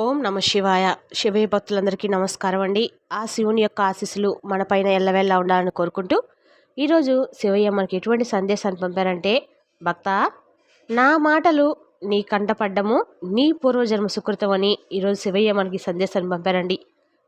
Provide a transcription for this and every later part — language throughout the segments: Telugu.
ఓం నమ శివాయ. శివయ్య భక్తులందరికీ నమస్కారం అండి. ఆ శివుని యొక్క ఆశీస్సులు మనపైన ఎల్లవెల్లా ఉండాలని కోరుకుంటూ ఈరోజు శివయ్య మనకి ఎటువంటి సందేశాన్ని పంపారంటే భక్త నా మాటలు నీ కంటపడ్డము నీ పూర్వజన్మ సుకృతం అని ఈరోజు శివయ్య మనకి సందేశాన్ని పంపారండి.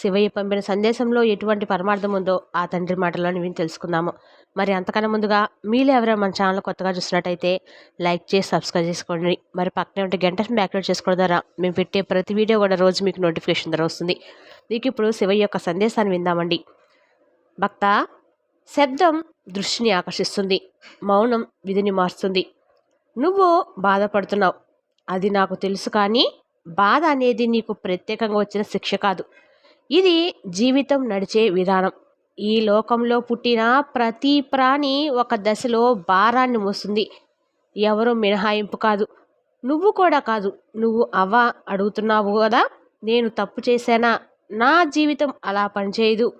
శివయ్య పంపిన సందేశంలో ఎటువంటి పరమార్థం ఉందో ఆ తండ్రి మాటలో విని తెలుసుకుందాము. మరి అంతకన్నా ముందుగా మీరు ఎవరైనా మన ఛానల్ కొత్తగా చూసినట్టయితే లైక్ చేసి సబ్స్క్రైబ్ చేసుకోండి. మరి పక్కనే ఉంటే గంట యాక్టివేట్ చేసుకోవడం ద్వారా మేము పెట్టే ప్రతి వీడియో కూడా రోజు మీకు నోటిఫికేషన్ ద్వారా వస్తుంది. మీకు ఇప్పుడు శివయ్య యొక్క సందేశాన్ని విందామండి. భక్త శబ్దం దృష్టిని ఆకర్షిస్తుంది. మౌనం విధిని మారుస్తుంది. నువ్వు బాధపడుతున్నావు. అది నాకు తెలుసు కానీ బాధ అనేది నీకు ప్రత్యేకంగా వచ్చిన శిక్ష కాదు. ఇది జీవితం నడిచే విధానం. ఈ లోకంలో పుట్టిన ప్రతి ప్రాణి ఒక దశలో భారాన్ని మోస్తుంది. ఎవరు మినహాయింపు కాదు. నువ్వు కూడా కాదు. నువ్వు అవ్వ అడుగుతున్నావు కదా? నేను తప్పు చేశానా? నా జీవితం అలా పనిచేయదు.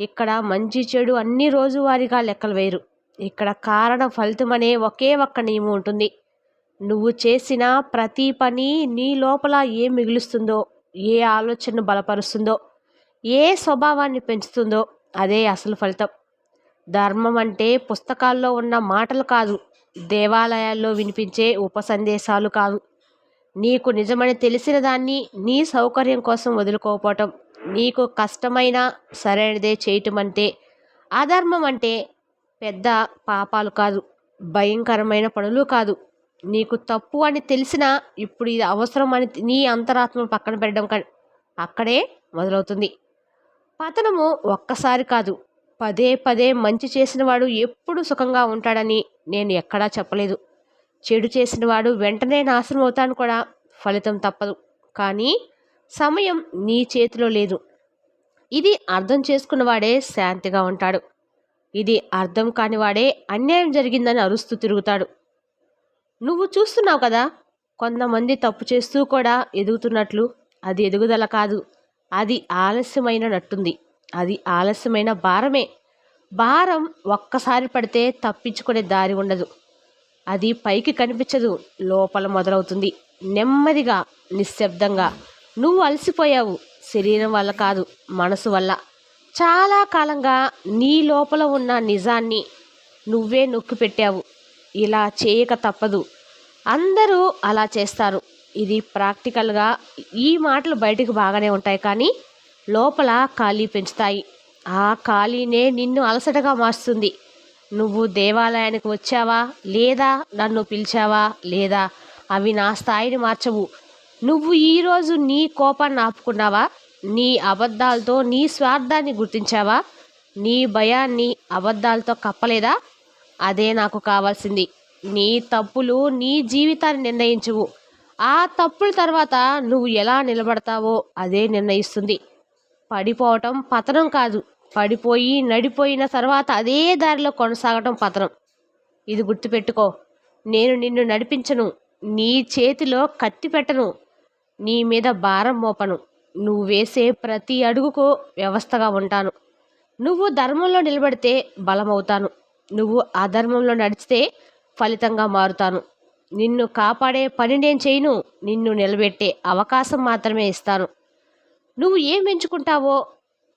ఇక్కడ మంచి చెడు అన్ని రోజువారీగా లెక్కలు వేరు ఇక్కడ కారణ ఫలితం అనే ఒకే ఒక్క నియమం ఉంటుంది. నువ్వు చేసిన ప్రతి పని నీ లోపల ఏం మిగులుస్తుందో ఏ ఆలోచనను బలపరుస్తుందో ఏ స్వభావాన్ని పెంచుతుందో అదే అసలు ఫలితం. ధర్మం అంటే పుస్తకాల్లో ఉన్న మాటలు కాదు దేవాలయాల్లో వినిపించే ఉపసందేశాలు కాదు. నీకు నిజమని తెలిసిన దాన్ని నీ సౌకర్యం కోసం వదులుకోకపోవటం నీకు కష్టమైన సరైనదే చేయటం అంటే అధర్మం అంటే పెద్ద పాపాలు కాదు భయంకరమైన పనులు కాదు. నీకు తప్పు అని తెలిసినా ఇప్పుడు ఇది అవసరం అని నీ అంతరాత్మ పక్కన పెట్టడం అక్కడే మొదలవుతుంది. పతనము ఒక్కసారి కాదు పదే పదే మంచి చేసినవాడు ఎప్పుడు సుఖంగా ఉంటాడని నేను ఎక్కడా చెప్పలేదు. చెడు చేసినవాడు వెంటనే నాశనం అవుతాను కూడా ఫలితం తప్పదు. కానీ సమయం నీ చేతిలో లేదు. ఇది అర్థం చేసుకున్నవాడే శాంతిగా ఉంటాడు. ఇది అర్థం కానివాడే అన్యాయం జరిగిందని అరుస్తూ తిరుగుతాడు. నువ్వు చూస్తున్నావు కదా కొంతమంది తప్పు చేస్తూ కూడా ఎదుగుతున్నట్లు. అది ఎదుగుదల కాదు అది ఆలస్యమైన నట్టుంది. అది ఆలస్యమైన భారమే. భారం ఒక్కసారి పడితే తప్పించుకునే దారి ఉండదు. అది పైకి కనిపించదు లోపల మొదలవుతుంది. నెమ్మదిగా నిశ్శబ్దంగా. నువ్వు అలసిపోయావు శరీరం వల్ల కాదు మనసు వల్ల. చాలా కాలంగా నీ లోపల ఉన్న నిజాన్ని నువ్వే నొక్కి పెట్టావు ఇలా చేయక తప్పదు. అందరూ అలా చేస్తారు. ఇది ప్రాక్టికల్గా ఈ మాటలు బయటకు బాగానే ఉంటాయి కానీ లోపల ఖాళీ పెంచుతాయి. ఆ ఖాళీనే నిన్ను అలసటగా మార్చుతుంది నువ్వు దేవాలయానికి వచ్చావా? లేదా నన్ను పిలిచావా? లేదా అవి నా స్థాయిని మార్చవు. నువ్వు ఈరోజు నీ కోపాన్ని ఆపుకున్నావా? నీ అబద్ధాలతో నీ స్వార్థాన్ని గుర్తించావా? నీ భయాన్ని అబద్ధాలతో కప్పలేదా? అదే నాకు కావాల్సింది. నీ తప్పులు నీ జీవితాన్ని నిర్ణయించువు ఆ తప్పుల తర్వాత నువ్వు ఎలా నిలబడతావో అదే నిర్ణయిస్తుంది. పడిపోవటం పతనం కాదు. పడిపోయి నడిపోయిన తర్వాత అదే దారిలో కొనసాగటం పతనం. ఇది గుర్తుపెట్టుకో. నేను నిన్ను నడిపించను. నీ చేతిలో కత్తి పెట్టను. నీ మీద భారం మోపను. నువ్వు వేసే ప్రతి అడుగుకు వ్యవస్థగా ఉంటాను. నువ్వు ధర్మంలో నిలబడితే బలమవుతాను. నువ్వు అధర్మంలో నడిచితే ఫలితంగా మారుతాను. నిన్ను కాపాడే పని నేను చేయను. నిన్ను నిలబెట్టే అవకాశం మాత్రమే ఇస్తాను. నువ్వు ఏం ఎంచుకుంటావో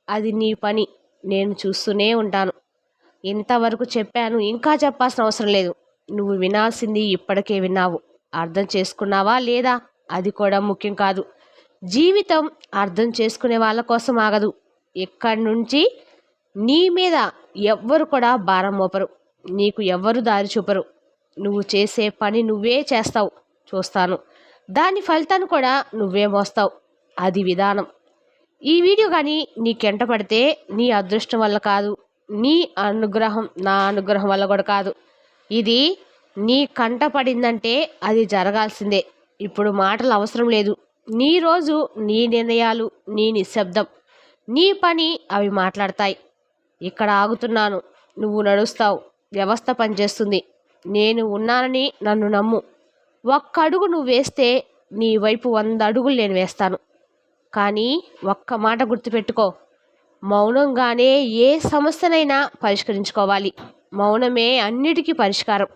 అది నీ పని. నేను చూస్తూనే ఉంటాను. ఇంతవరకు చెప్పాను. ఇంకా చెప్పాల్సిన అవసరం లేదు. నువ్వు వినాల్సింది ఇప్పటికే విన్నావు. అర్థం చేసుకున్నావా లేదా? అది కూడా ముఖ్యం కాదు. జీవితం అర్థం చేసుకునే వాళ్ళ కోసం ఆగదు. ఇక్కడి నుంచి నీ మీద ఎవ్వరు కూడా భారం మోపరు. నీకు ఎవ్వరు దారి చూపరు. నువ్వు చేసే పని నువ్వే చేస్తావు చూస్తాను. దాని ఫలితాన్ని కూడా నువ్వే మోస్తావు. అది విధానం. ఈ వీడియో కానీ నీకెంట పడితే నీ అదృష్టం వల్ల కాదు నీ అనుగ్రహం నా అనుగ్రహం వల్ల కూడా కాదు. ఇది నీ కంట పడిందంటే అది జరగాల్సిందే. ఇప్పుడు మాటలు అవసరం లేదు. నీ రోజు నీ నిర్ణయాలు నీ నిశ్శబ్దం నీ పని అవి మాట్లాడతాయి. ఇక్కడ ఆగుతున్నాను. నువ్వు నడుస్తావు. వ్యవస్థ పనిచేస్తుంది. నేను ఉన్నానని నన్ను నమ్ము. ఒక్క అడుగు నువ్వు వేస్తే నీ వైపు వంద అడుగులు నేను వేస్తాను. కానీ ఒక్క మాట గుర్తుపెట్టుకో. మౌనంగానే ఏ సమస్యనైనా పరిష్కరించుకోవాలి. మౌనమే అన్నిటికీ పరిష్కారం.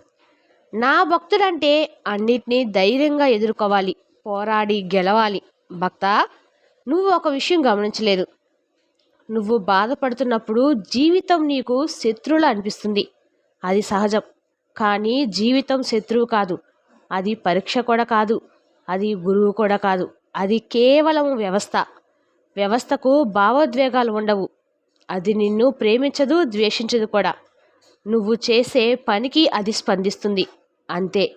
నా భక్తుడంటే అన్నిటినీ ధైర్యంగా ఎదుర్కోవాలి. పోరాడి గెలవాలి. భక్త నువ్వు ఒక విషయం గమనించలేదు. నువ్వు బాధపడుతున్నప్పుడు జీవితం నీకు శత్రువులు అనిపిస్తుంది. అది సహజం. కానీ జీవితం శత్రువు కాదు. అది పరీక్ష కూడా కాదు. అది గురువు కూడా కాదు. అది కేవలం వ్యవస్థ. వ్యవస్థకు భావోద్వేగాలు ఉండవు. అది నిన్ను ప్రేమించదు ద్వేషించదు కూడా. నువ్వు చేసే పనికి అది స్పందిస్తుంది. అంతే.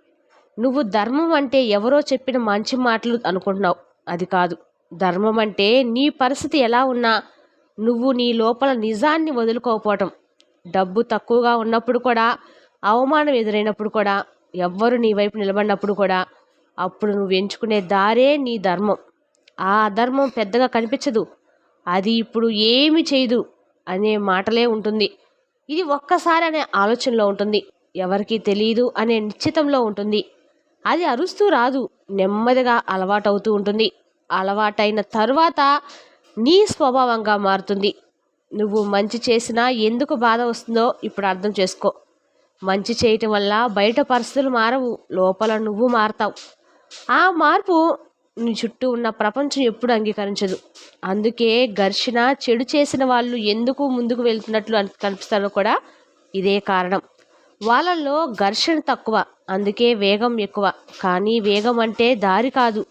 నువ్వు ధర్మం అంటే ఎవరో చెప్పిన మంచి మాటలు అనుకుంటున్నావు. అది కాదు. ధర్మం అంటే నీ పరిస్థితి ఎలా ఉన్నా నువ్వు నీ లోపల నిజాన్ని వదులుకోకపోవటం. డబ్బు తక్కువగా ఉన్నప్పుడు కూడా అవమానం ఎదురైనప్పుడు కూడా ఎవ్వరు నీ వైపు నిలబడినప్పుడు కూడా అప్పుడు నువ్వు ఎంచుకునే దారే నీ ధర్మం. ఆ అధర్మం పెద్దగా కనిపించదు. అది ఇప్పుడు ఏమి చేయదు అనే మాటలే ఉంటుంది. ఇది ఒక్కసారి అనే ఆలోచనలో ఉంటుంది. ఎవరికీ తెలియదు అనే నిశ్చితంలో ఉంటుంది. అది అరుస్తూ రాదు. నెమ్మదిగా అలవాటవుతూ ఉంటుంది. అలవాటైన తరువాత నీ స్వభావంగా మారుతుంది. నువ్వు మంచి చేసినా ఎందుకు బాధ వస్తుందో ఇప్పుడు అర్థం చేసుకో. మంచి చేయటం వల్ల బయట పరిస్థితులు మారవు లోపల నువ్వు మారతావు. ఆ మార్పు నీ చుట్టూ ఉన్న ప్రపంచం ఎప్పుడు అంగీకరించదు. అందుకే ఘర్షణ చెడు చేసిన వాళ్ళు ఎందుకు ముందుకు వెళ్తున్నట్లు అని కనిపిస్తారో కూడా ఇదే కారణం. వాళ్ళల్లో ఘర్షణ తక్కువ అందుకే వేగం ఎక్కువ. కానీ వేగం అంటే దారి కాదు.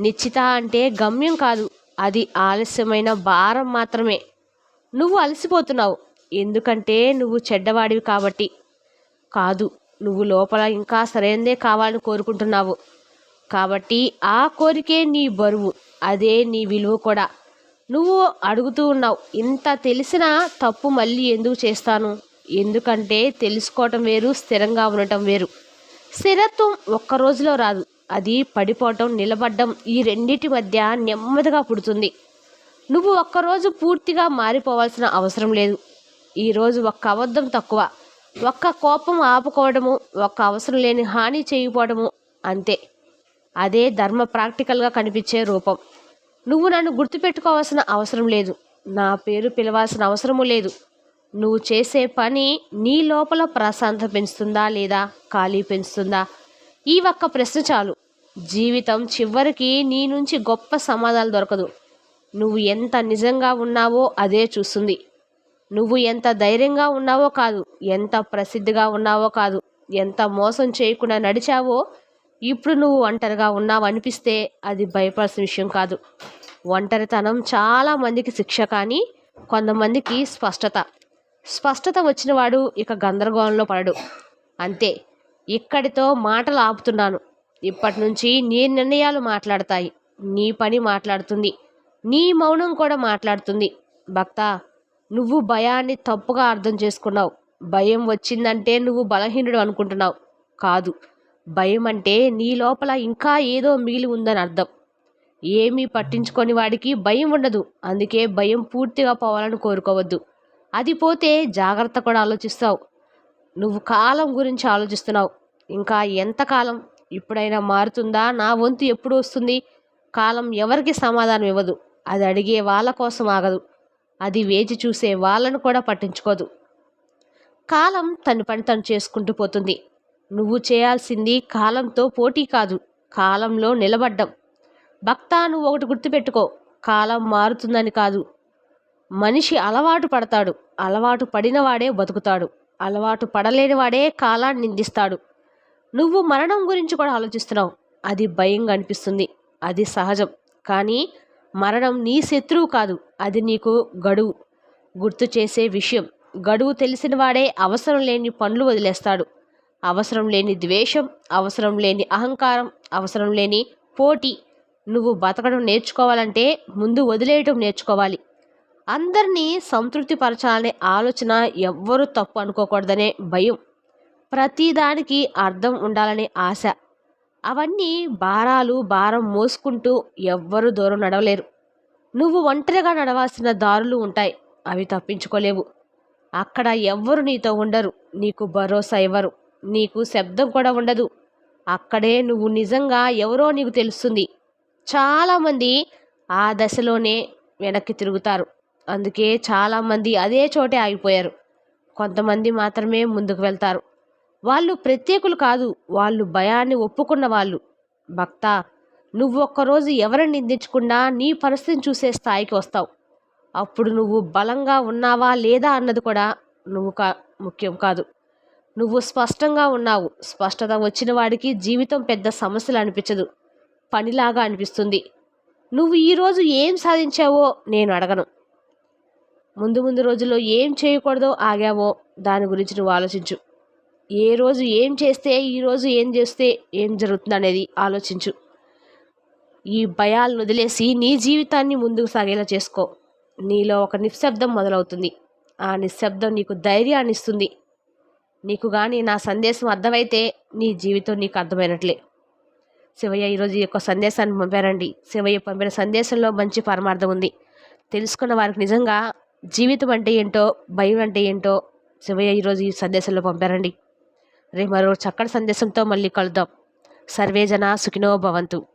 నిశ్చిత అంటే గమ్యం కాదు. అది ఆలస్యమైన భారం మాత్రమే. నువ్వు అలసిపోతున్నావు. ఎందుకంటే నువ్వు చెడ్డవాడివి కాబట్టి. కాదు. నువ్వు లోపల ఇంకా సరైనదే కావాలని కోరుకుంటున్నావు. కాబట్టి ఆ కోరికే నీ బరువు. అదే నీ విలువ కూడా. నువ్వు అడుగుతూ ఉన్నావు ఇంత తెలిసినా తప్పు మళ్ళీ ఎందుకు చేస్తాను? ఎందుకంటే తెలుసుకోవటం వేరు స్థిరంగా ఉండటం వేరు. స్థిరత్వం ఒక్క రోజులో రాదు. అది పడిపోవటం నిలబడ్డం ఈ రెండింటి మధ్య నెమ్మదిగా పుడుతుంది. నువ్వు ఒక్కరోజు పూర్తిగా మారిపోవాల్సిన అవసరం లేదు. ఈరోజు ఒక్క అబద్ధం తక్కువ. ఒక్క కోపం ఆపుకోవడము ఒక్క అవసరం లేని హాని చేయకపోవడము అంతే. అదే ధర్మ ప్రాక్టికల్గా కనిపించే రూపం. నువ్వు నన్ను గుర్తుపెట్టుకోవాల్సిన అవసరం లేదు. నా పేరు పిలవాల్సిన అవసరము లేదు. నువ్వు చేసే పని నీ లోపల ప్రశాంతత పెంచుతుందా లేదా? ఖాళీ పెంచుతుందా? ఈ ఒక్క ప్రశ్న చాలు. జీవితం చివరికి నీ నుంచి గొప్ప సమాధానం దొరకదు. నువ్వు ఎంత నిజంగా ఉన్నావో అదే చూస్తుంది. నువ్వు ఎంత ధైర్యంగా ఉన్నావో కాదు ఎంత ప్రసిద్ధిగా ఉన్నావో కాదు ఎంత మోసం చేయకుండా నడిచావో ఇప్పుడు నువ్వు ఒంటరిగా ఉన్నావు అనిపిస్తే అది భయపడాల్సిన విషయం కాదు. ఒంటరితనం చాలా మందికి శిక్ష కానీ కొంతమందికి స్పష్టత. స్పష్టత వచ్చినవాడు ఇక గందరగోళంలో పడడు. అంతే ఇక్కడితో మాటలు ఆపుతున్నాను. ఇప్పటి నుంచి నీ నిర్ణయాలు మాట్లాడతాయి. నీ పని మాట్లాడుతుంది. నీ మౌనం కూడా మాట్లాడుతుంది. భక్త నువ్వు భయాన్ని తప్పుగా అర్థం చేసుకున్నావు. భయం వచ్చిందంటే నువ్వు బలహీనుడు అనుకుంటున్నావు. కాదు భయం అంటే నీ లోపల ఇంకా ఏదో మిగిలి ఉందని అర్థం. ఏమీ పట్టించుకొని వాడికి భయం ఉండదు. అందుకే భయం పూర్తిగా పోవాలని కోరుకోవద్దు. అది పోతే జాగ్రత్త కూడా ఆలోచిస్తావు. నువ్వు కాలం గురించి ఆలోచిస్తున్నావు. ఇంకా ఎంతకాలం ఇప్పుడైనా మారుతుందా? నా వంతు ఎప్పుడు వస్తుంది? కాలం ఎవరికి సమాధానం ఇవ్వదు. అది అడిగే వాళ్ళ కోసం ఆగదు. అది వేచి చూసే వాళ్ళను కూడా పట్టించుకోదు. కాలం తన పని తను చేసుకుంటూ పోతుంది. నువ్వు చేయాల్సింది కాలంతో పోటీ కాదు కాలంలో నిలబడ్డం. భక్త నువ్వు ఒకటి గుర్తుపెట్టుకో కాలం మారుతుందని కాదు. మనిషి అలవాటు పడతాడు అలవాటు పడినవాడే బతుకుతాడు అలవాటు పడలేని వాడే కాలాన్ని నిందిస్తాడు. నువ్వు మరణం గురించి కూడా ఆలోచిస్తున్నావు అది భయంగా అనిపిస్తుంది అది సహజం. కానీ మరణం నీ శత్రువు కాదు అది నీకు గడువు. గుర్తు చేసే విషయం గడువు తెలిసిన వాడే అవసరం లేని పనులు వదిలేస్తాడు. అవసరం లేని ద్వేషం అవసరం లేని అహంకారం అవసరం లేని పోటీ. నువ్వు బతకడం నేర్చుకోవాలంటే ముందు వదిలేయటం నేర్చుకోవాలి. అందరినీ సంతృప్తిపరచాలనే ఆలోచన ఎవ్వరూ తప్పు అనుకోకూడదనే భయం. ప్రతిదానికి అర్థం ఉండాలనే ఆశ అవన్నీ భారాలు భారం మోసుకుంటూ ఎవ్వరు దూరం నడవలేరు. నువ్వు ఒంటరిగా నడవాల్సిన దారులు ఉంటాయి. అవి తప్పించుకోలేవు. అక్కడ ఎవ్వరు నీతో ఉండరు. నీకు భరోసా ఇవ్వరు. నీకు శబ్దం కూడా ఉండదు. అక్కడే నువ్వు నిజంగా ఎవరో నీకు తెలుస్తుంది. చాలామంది ఆ దశలోనే వెనక్కి తిరుగుతారు. అందుకే చాలామంది అదే చోటే ఆగిపోయారు. కొంతమంది మాత్రమే ముందుకు వెళ్తారు. వాళ్ళు ప్రత్యేకులు కాదు వాళ్ళు భయాన్ని ఒప్పుకున్న వాళ్ళు. భక్త నువ్వు ఒక్కరోజు ఎవరిని నిందించకుండా నీ పరిస్థితిని చూసే స్థాయికి వస్తావు. అప్పుడు నువ్వు బలంగా ఉన్నావా లేదా అన్నది కూడా నువ్వు కా ముఖ్యం కాదు. నువ్వు స్పష్టంగా ఉన్నావు. స్పష్టత వచ్చిన వాడికి జీవితం పెద్ద సమస్యలు అనిపించదు. పనిలాగా అనిపిస్తుంది. నువ్వు ఈరోజు ఏం సాధించావో నేను అడగను. ముందు ముందు రోజుల్లో ఏం చేయకూడదో ఆగావో దాని గురించి నువ్వు ఆలోచించు. ఏ రోజు ఏం చేస్తే ఈరోజు ఏం చేస్తే ఏం జరుగుతుంది అనేది ఆలోచించు. ఈ భయాలను వదిలేసి నీ జీవితాన్ని ముందుకు సాగేలా చేసుకో. నీలో ఒక నిశ్శబ్దం మొదలవుతుంది. ఆ నిశ్శబ్దం నీకు ధైర్యాన్ని ఇస్తుంది. నీకు కానీ నా సందేశం అర్థమైతే నీ జీవితం నీకు అర్థమైనట్లే. శివయ్య ఈరోజు ఈ యొక్క సందేశాన్ని పంపారండి. శివయ్య పంపిన సందేశంలో మంచి పరమార్థం ఉంది. తెలుసుకున్న వారికి నిజంగా జీవితం అంటే ఏంటో భయం అంటే ఏంటో శివయ్య ఈరోజు ఈ సందేశంలో పంపారండి. రేపు మరో చక్కటి సందేశంతో మళ్ళీ కలుద్దాం. సర్వేజన సుఖినో భవంతు.